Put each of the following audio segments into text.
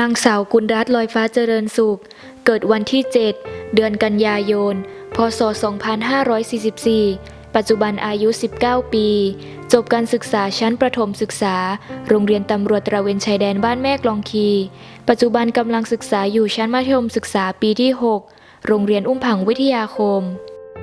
นางสาวกุลรัตน์ลอยฟ้าเจริญสุข เกิดวันที่ 7 เดือนกันยายน พศ 2544 ปัจจุบันอายุ 19 ปี จบการศึกษาชั้นประถมศึกษา โรงเรียนตำรวจตระเวนชายแดนบ้านแม่กลองคี ปัจจุบันกำลังศึกษาอยู่ชั้นมัธยมศึกษาปีที่ 6 โรงเรียนอุ้มผังวิทยาคม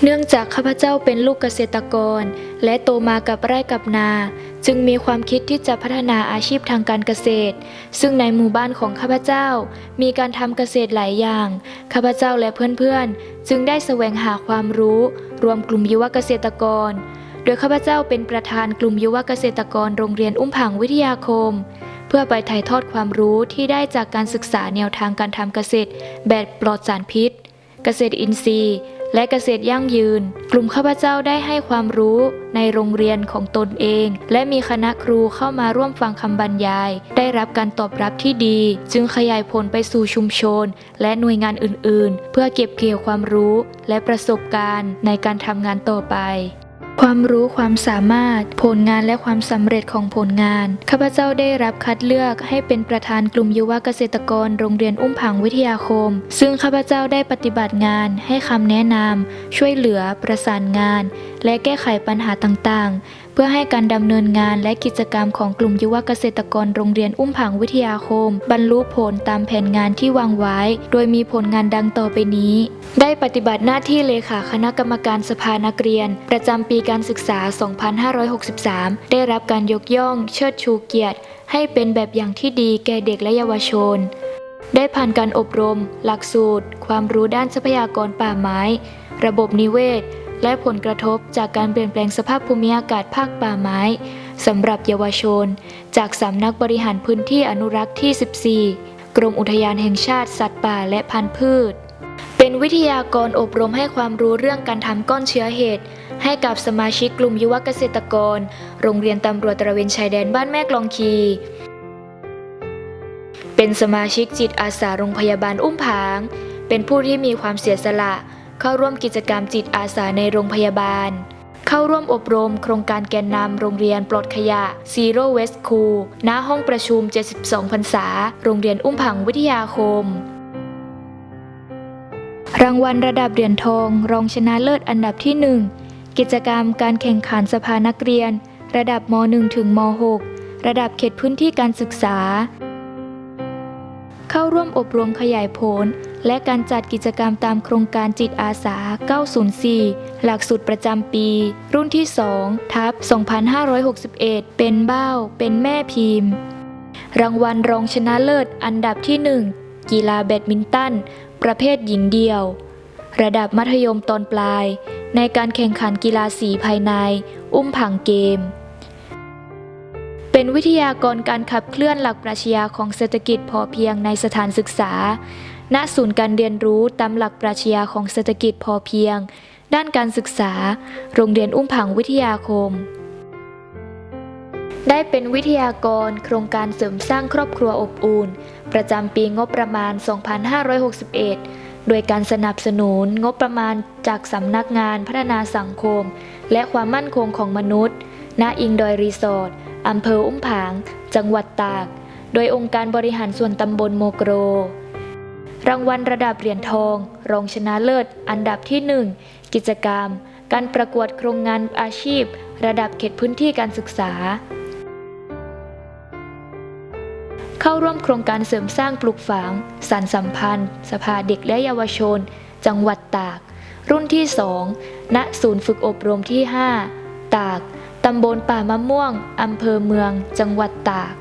เนื่องจากข้าพเจ้าเป็นลูกเกษตรกร และโตมากับไร่กับนา จึงมีความคิดที่จะพัฒนาอาชีพทางการเกษตร ซึ่งในหมู่บ้านของข้าพเจ้า มีการทำเกษตรหลายอย่าง ข้าพเจ้าและเพื่อนๆ จึงได้แสวงหาความรู้ รวมกลุ่มยุวเกษตรกร โดยข้าพเจ้าเป็นประธานกลุ่มยุวเกษตรกรโรงเรียนอุ้มผังวิทยาคม เพื่อไปถ่ายทอดความรู้ที่ได้จากการศึกษาแนวทางการทำเกษตร แบบปลอดสารพิษ เกษตรอินทรีย์ และเกษตรยั่งยืน กลุ่มข้าพเจ้าได้ให้ความรู้ในโรงเรียนของตนเอง และมีคณะครูเข้ามาร่วมฟังคำบรรยาย ได้รับการตอบรับที่ดี จึงขยายผลไปสู่ชุมชน และหน่วยงานอื่น ๆ เพื่อเก็บเกี่ยวความรู้และประสบการณ์ในการทำงานต่อไป ความรู้ความสามารถ ผลงานและความสำเร็จของผลงาน ข้าพเจ้าได้รับคัดเลือกให้เป็นประธานกลุ่มยุวเกษตรกรโรงเรียนอุ้มผังวิทยาคม ซึ่งข้าพเจ้าได้ปฏิบัติงาน ให้คำแนะนำช่วยเหลือประสานงาน และแก้ไขปัญหาต่างๆ เพื่อให้การดำเนินงานและกิจกรรมของกลุ่มยุวเกษตรกรโรงเรียนอุ้มผังวิทยาคม บรรลุผลตามแผนงานที่วางไว้ โดยมีผลงานดังต่อไปนี้ ได้ปฏิบัติหน้าที่เลขาคณะกรรมการสภานักเรียน ประจำปีการศึกษา 2563 ได้รับการยกย่อง เชิดชูเกียรติ ให้เป็นแบบอย่างที่ดีแก่เด็กและเยาวชน ได้ผ่านการอบรม หลักสูตร ความรู้ด้านทรัพยากรป่าไม้ ระบบนิเวศ และผลกระทบจากการเปลี่ยนแปลงสภาพภูมิอากาศภาคป่าไม้สำหรับเยาวชน จากสำนักบริหารพื้นที่อนุรักษ์ที่ 14 กรมอุทยานแห่งชาติสัตว์ป่าและพันธุ์พืช เป็นวิทยากรอบรมให้ความรู้เรื่องการทำก้อนเชื้อเห็ดให้กับสมาชิกกลุ่มยุวเกษตรกร โรงเรียนตำรวจตระเวนชายแดนบ้านแม่กลองคี เป็นสมาชิกจิตอาสาโรงพยาบาลอุ้มผาง เป็นผู้ที่มีความเสียสละ เข้าร่วมกิจกรรมจิตอาสาในโรงพยาบาล เข้าร่วมอบรมโครงการแกนนำโรงเรียนปลดขยะ Zero Waste School ณห้องประชุม 72 พรรษา โรงเรียนอุ้มผังวิทยาคม รางวัลระดับเหรียญทอง รองชนะเลิศอันดับที่ 1 กิจกรรมการแข่งขันสภานักเรียน ระดับม .1 ถึงม .6 ระดับเขตพื้นที่การศึกษา เข้าร่วมอบรมขยายผล และการจัดกิจกรรมตามโครงการจิตอาสา 904 หลักสูตรประจำปี รุ่นที่ 2 ทับ 2561 เป็นเบ้า เป็นแม่พิมพ์ รางวัลรองชนะเลิศอันดับที่ 1 กีฬาแบดมินตัน ประเภทหญิงเดี่ยว ระดับมัธยมตอนปลาย ในการแข่งขันกีฬาสีภายใน อุ้มผังเกมเป็นวิทยากรการขับเคลื่อนหลักปรัชญาของเศรษฐกิจพอเพียงในสถานศึกษา ณศูนย์การเรียนรู้ตามหลักปรัชญาของเศรษฐกิจพอเพียง ด้านการศึกษา โรงเรียนอุ้มผังวิทยาคม ได้เป็นวิทยากรโครงการเสริมสร้างครอบครัวอบอุ่น ประจำปีงบประมาณ 2561 โดยการสนับสนุนงบประมาณจากสำนักงานพัฒนาสังคม และความมั่นคงของมนุษย์ ณ อิงดอยรีสอร์ทอำเภออุ้มผาง จังหวัดตาก โดยองค์การบริหารส่วนตำบลโมโกร รางวัลระดับเหรียญทอง รองชนะเลิศ อันดับที่ 1 กิจกรรม การประกวดโครงงานอาชีพ ระดับเขตพื้นที่การศึกษา เข้าร่วมโครงการเสริมสร้างปลูกฝังสารสัมพันธ์ สภาเด็กและเยาวชน จังหวัดตาก รุ่นที่ 2 ณ ศูนย์ฝึกอบรมที่ 5 ตาก ตำบลป่ามะม่วง อำเภอเมือง จังหวัดตาก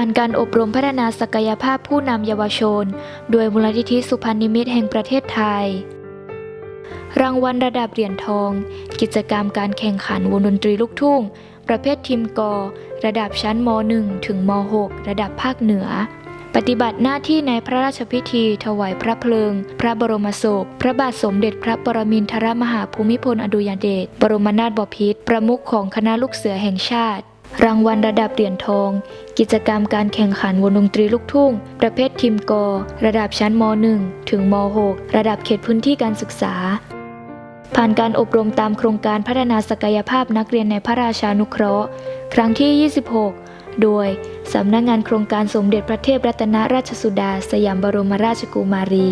านการอบรมพัฒนาศักยภาพผู้นำเยาวชน โดยมูลนิธิสุพรรณนิมิตแห่งประเทศไทย รางวัลระดับเหรียญทอง กิจกรรมการแข่งขันวงดนตรีลูกทุ่ง ประเภททีมกอระดับชั้นม .1 ถึงม .6 ระดับภาคเหนือ ปฏิบัติหน้าที่ในพระราชพิธี ถวายพระเพลิง พระบรมศพ พระบาทสมเด็จพระปรมินทรมหาภูมิพลอดุยเดช บรมนาถบพิตรประมุขของคณะลูกเสือแห่งชาติ รางวัลระดับเหรียญทอง กิจกรรมการแข่งขันวงดนตรีลูกทุ่ง ประเภททีมกอระดับชั้นม .1 ถึงม .6 ระดับเขตพื้นที่การศึกษา ผ่านการอบรมตามโครงการพัฒนาศักยภาพนักเรียนในพระราชานุเคราะห์ ครั้งที่ 26 โดย สำนักงานโครงการสมเด็จพระเทพรัตนราชสุดา สยามบรมราชกุมารี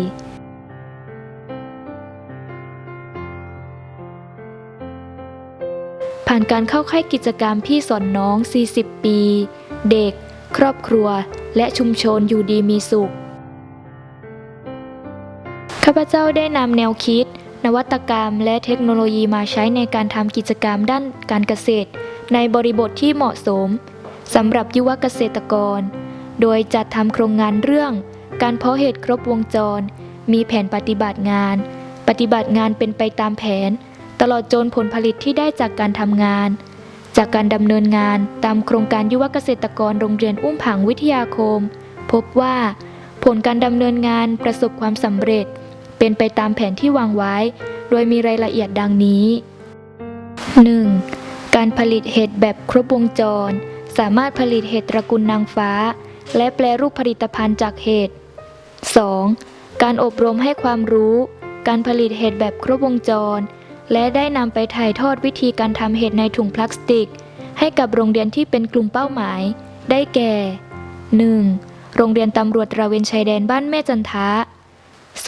ผ่านการเข้าค่ายกิจกรรมพี่สอนน้อง 40 ปี เด็ก ครอบครัว และชุมชนอยู่ดีมีสุข ข้าพเจ้าได้นำแนวคิด นวัตกรรม และเทคโนโลยีมาใช้ในการทำกิจกรรมด้านการเกษตร ในบริบทที่เหมาะสมสำหรับยุวเกษตรกร โดยจัดทำโครงงานเรื่อง การเพาะเห็ดครบวงจร มีแผนปฏิบัติงาน ปฏิบัติงานเป็นไปตามแผน ตลอดจนผลผลิตที่ได้จากการทำงาน จากการดำเนินงานตามโครงการยุวเกษตรกรโรงเรียนอุ้มผางวิทยาคม พบว่า ผลการดำเนินงานประสบความสำเร็จ เป็นไปตามแผนที่วางไว้ โดยมีรายละเอียดดังนี้ 1. การผลิตเห็ดแบบครบวงจร สามารถผลิตเห็ดตระกูลนางฟ้า และแปลรูปผลิตภัณฑ์จากเห็ด 2. การอบรมให้ความรู้ การผลิตเห็ดแบบครบวงจร และได้นำไปถ่ายทอดวิธีการทำเห็ดในถุงพลาสติก ให้กับโรงเรียนที่เป็นกลุ่มเป้าหมาย ได้แก่ 1. โรงเรียนตำรวจตระเวนชายแดนบ้านแม่จันทะ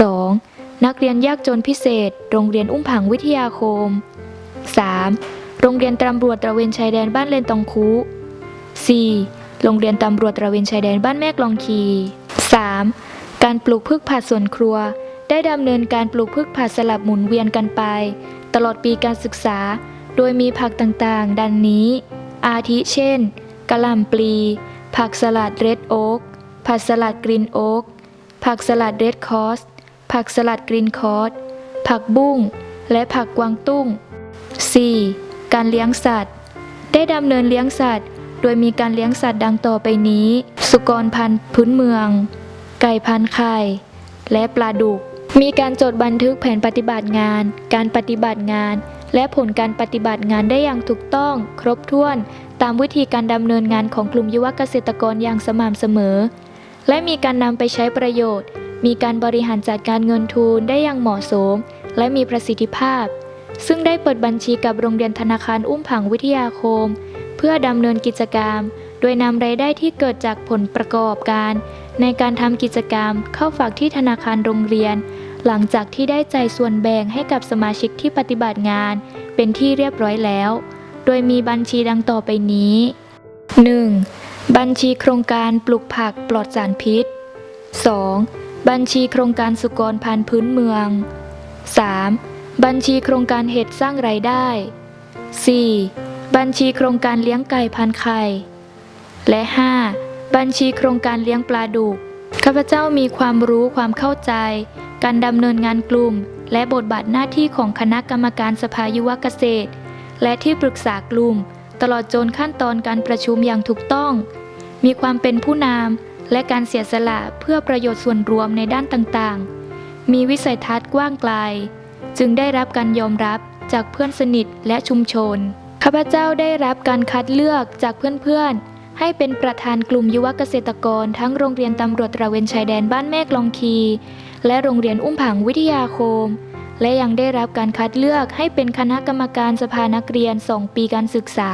2. นักเรียนยากจนพิเศษ โรงเรียนอุ้มผางวิทยาคม 3. โรงเรียนตำรวจตระเวนชายแดนบ้านเลนตองคุ 4. โรงเรียนตำรวจตระเวนชายแดนบ้านแม่กลองคี 3. การปลูกพืชผักสวนครัว ได้ดำเนินการปลูกพืชผักสลับหมุนเวียนกันไป ตลอดปีการศึกษา โดยมีผักต่างๆ ดังนี้ อาทิเช่นกะหล่ำปลี ผักสลัดเรดโอ๊กผักสลัดกรีนโอ๊กผักสลัดเรดคอสผักสลัดกรีนคอสผักบุ้ง และผักกวางตุ้ง 4. การเลี้ยงสัตว์ ได้ดำเนินเลี้ยงสัตว์ โดยมีการเลี้ยงสัตว์ดังต่อไปนี้ สุกรพันธุ์พื้นเมือง ไก่พันธุ์ไข่ และปลาดุก มีการจดบันทึกแผนปฏิบัติงาน การปฏิบัติงาน และผลการปฏิบัติงานได้อย่างถูกต้อง ครบถ้วน ตามวิธีการดำเนินงานของกลุ่มยุวเกษตรกรอย่างสม่ำเสมอ และมีการนำไปใช้ประโยชน์ มีการบริหารจัดการเงินทุนได้อย่างเหมาะสม และมีประสิทธิภาพ ซึ่งได้เปิดบัญชีกับโรงเรียนธนาคารอุ้มผังวิทยาคม เพื่อดำเนินกิจกรรม โดยนำรายได้ที่เกิดจากผลประกอบการ ในการทำกิจกรรมเข้าฝากที่ธนาคารโรงเรียน หลังจากที่ได้ใจส่วนแบ่งให้กับสมาชิกที่ปฏิบัติงาน เป็นที่เรียบร้อยแล้ว โดยมีบัญชีดังต่อไปนี้ 1. บัญชีโครงการปลูกผักปลอดสารพิษ 2. บัญชีโครงการสุกรพันธุ์พื้นเมือง 3. บัญชีโครงการเห็ดสร้างรายได้ 4. บัญชีโครงการเลี้ยงไก่พันไข่ และ 5. บัญชีโครงการเลี้ยงปลาดุก ข้าพเจ้ามีความรู้ความเข้าใจ การดำเนินงานกลุ่ม และบทบาทหน้าที่ของคณะกรรมการสภายุวเกษตร และที่ปรึกษากลุ่ม ตลอดจนขั้นตอนการประชุมอย่างถูกต้อง มีความเป็นผู้นำและการเสียสละเพื่อประโยชน์ส่วนรวมในด้านต่างๆ มีวิสัยทัศน์กว้างไกล จึงได้รับการยอมรับจากเพื่อนสนิทและชุมชน ข้าพเจ้าได้รับการคัดเลือกจากเพื่อนๆ ให้เป็นประธานกลุ่มยุวเกษตรกร ทั้งโรงเรียนตำรวจตระเวนชายแดนบ้านแม่กลองคี และโรงเรียนอุ้มผางวิทยาคม และยังได้รับการคัดเลือกให้เป็นคณะกรรมการสภานักเรียน 2 ปีการศึกษา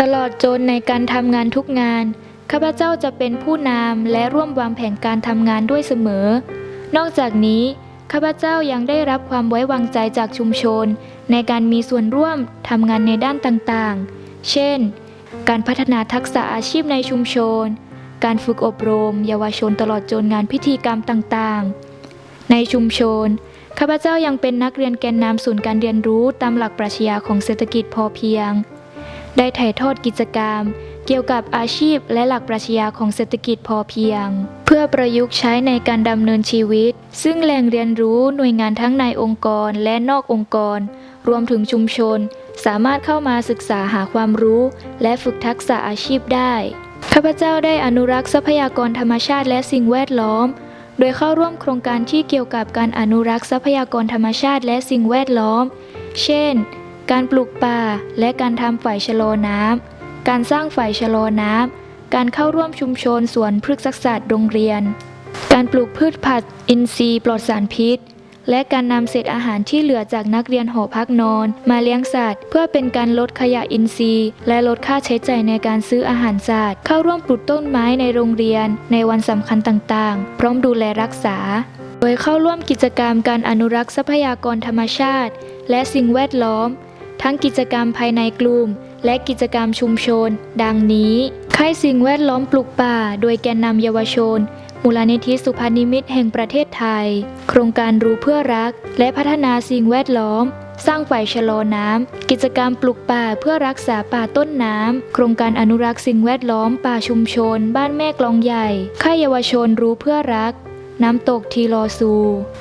ตลอดจนในการทำงานทุกงาน ข้าพเจ้าจะเป็นผู้นำและร่วมวางแผนการทำงานด้วยเสมอ นอกจากนี้ข้าพเจ้ายังได้รับความไว้วางใจจากชุมชน ในการมีส่วนร่วมทำงานในด้านต่างๆ เช่น การพัฒนาทักษะอาชีพในชุมชน การฝึกอบรม เยาวชนตลอดจนงานพิธีกรรมต่างๆ ในชุมชน ข้าพเจ้ายังเป็นนักเรียนแกนนำศูนย์การเรียนรู้ตามหลักปรัชญาของเศรษฐกิจพอเพียง ได้ถ่ายทอดกิจกรรม เกี่ยวกับอาชีพและหลักปรัชญาของเศรษฐกิจพอเพียง เพื่อประยุกต์ใช้ในการดำเนินชีวิต ซึ่งแหล่งเรียนรู้หน่วยงานทั้งในองค์กรและนอกองค์กร รวมถึงชุมชน สามารถเข้ามาศึกษาหาความรู้ และฝึกทักษะอาชีพได้ ข้าพเจ้าได้อนุรักษ์ทรัพยากรธรรมชาติและสิ่งแวดล้อม โดยเข้าร่วมโครงการที่เกี่ยวกับการอนุรักษ์ทรัพยากรธรรมชาติและสิ่งแวดล้อม เช่น การปลูกป่าและการทำฝ่ายชะลอน้ำ การสร้างฝ่ายชะลอน้ำ การเข้าร่วมชุมชนสวนพฤกษศาสตร์โรงเรียน การปลูกพืชผักอินทรีย์ปลอดสารพิษ และการนำเศษอาหารที่เหลือจากนักเรียนหอพักนอน มาเลี้ยงสัตว์ เพื่อเป็นการลดขยะอินทรีย์ และลดค่าใช้จ่ายในการซื้ออาหารสัตว์ เข้าร่วมปลูกต้นไม้ในโรงเรียน ในวันสำคัญต่างๆ พร้อมดูแลรักษา โดยเข้าร่วมกิจกรรมการอนุรักษ์ทรัพยากรธรรมชาติ และสิ่งแวดล้อม ทั้งกิจกรรมภายในกลุ่มและกิจกรรมชุมชน ดังนี้ ค่ายสิ่งแวดล้อมปลูกป่า โดยแกนนำเยาวชน มูลนิธิสุพรรณนิมิตแห่งประเทศไทย โครงการรู้เพื่อรัก และพัฒนาสิ่งแวดล้อม สร้างฝ่ายชะลอน้ำ กิจกรรมปลูกป่าเพื่อรักษาป่าต้นน้ำ โครงการอนุรักษ์สิ่งแวดล้อมป่าชุมชน บ้านแม่กลองใหญ่ ค่ายเยาวชนรู้เพื่อรักน้ำตกทีลอซู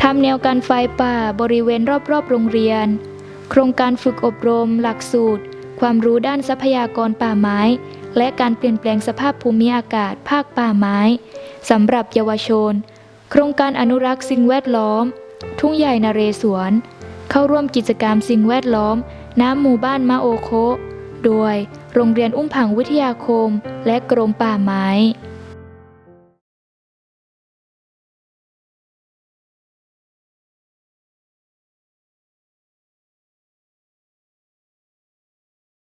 ทำแนวกันไฟป่าบริเวณรอบๆ โรงเรียน โครงการฝึกอบรม หลักสูตร ความรู้ด้านทรัพยากรป่าไม้ และการเปลี่ยนแปลงสภาพภูมิอากาศภาคป่าไม้ สำหรับเยาวชน โครงการอนุรักษ์สิ่งแวดล้อม ทุ่งใหญ่นเรศวร เข้าร่วมกิจกรรมสิ่งแวดล้อม น้ำหมู่บ้านมาโอโคโดยโรงเรียนอุ้มผังวิทยาคม และกรมป่าไม้